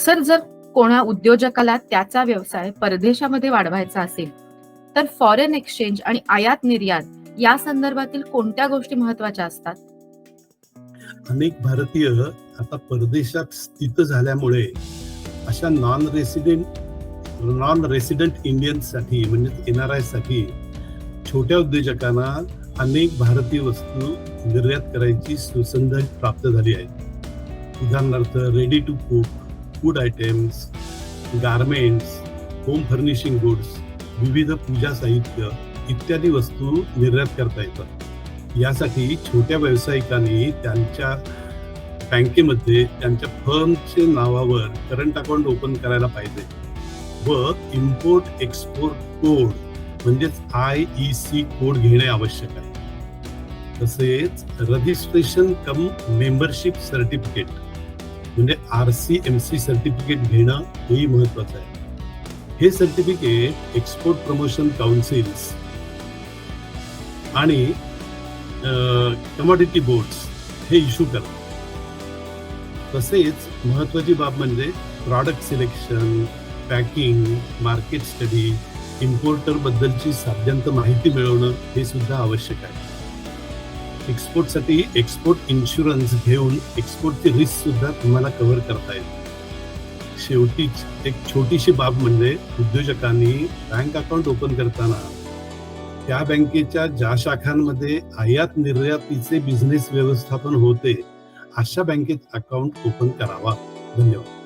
Sir जर कोणा उद्योजकाला त्याचा व्यवसाय परदेशामध्ये वाढवायचा असेल तर फॉरेन एक्सचेंज आणि आयात निर्यात या संदर्भातील कोणत्या गोष्टी महत्त्वाच्या असतात? अनेक भारतीय आता परदेशात स्थित झाल्यामुळे अशा नॉन रेसिडेंट नॉन रेसिडेंट इंडियन्ससाठी म्हणजे एन आर आयसाठी छोट्या उद्योजकांना अनेक भारतीय वस्तू निर्यात करायची सुसंध प्राप्त झाली आहे. उदाहरणार्थ ready to cook food items garments home furnishing goods विविध पूजा साहित्य इत्यादी वस्तू निर्यात करता येतात. यासाठी छोट्या व्यावसायिकांनी त्यांच्या बँकेमध्ये त्यांच्या फर्मचे नावावर करंट अकाउंट ओपन करायला पाहिजे व इम्पोर्ट एक्सपोर्ट कोड म्हणजेच आय ई सी कोड घेणे आवश्यक आहे. तसेच रजिस्ट्रेशन कम मेंबरशिप सर्टिफिकेट म्हणजे R C M C certificate घेणं हेही महत्वाचं आहे. हे सर्टिफिकेट एक्सपोर्ट प्रमोशन काउन्सिल्स आणि कमॉडिटी बोर्ड्स हे इश्यू करतात. तसेच महत्वाची बाब म्हणजे product selection packing market study importer बद्दलची साध्यंत माहिती मिळवणं हे सुद्धा आवश्यक आहे. एक्सपोर्टसाठी एक्सपोर्ट इन्शुरन्स घेऊन एक्सपोर्टची रिस्क सुद्धा तुम्हाला कव्हर करता येईल. शेवटीच एक छोटीशी बाब म्हणजे उद्योजकांनी बँक अकाउंट ओपन करताना त्या बँकेच्या ज्या शाखांमध्ये आयात निर्यातीचे बिझनेस व्यवस्थापन होते अशा बँकेत अकाउंट ओपन करावा. धन्यवाद.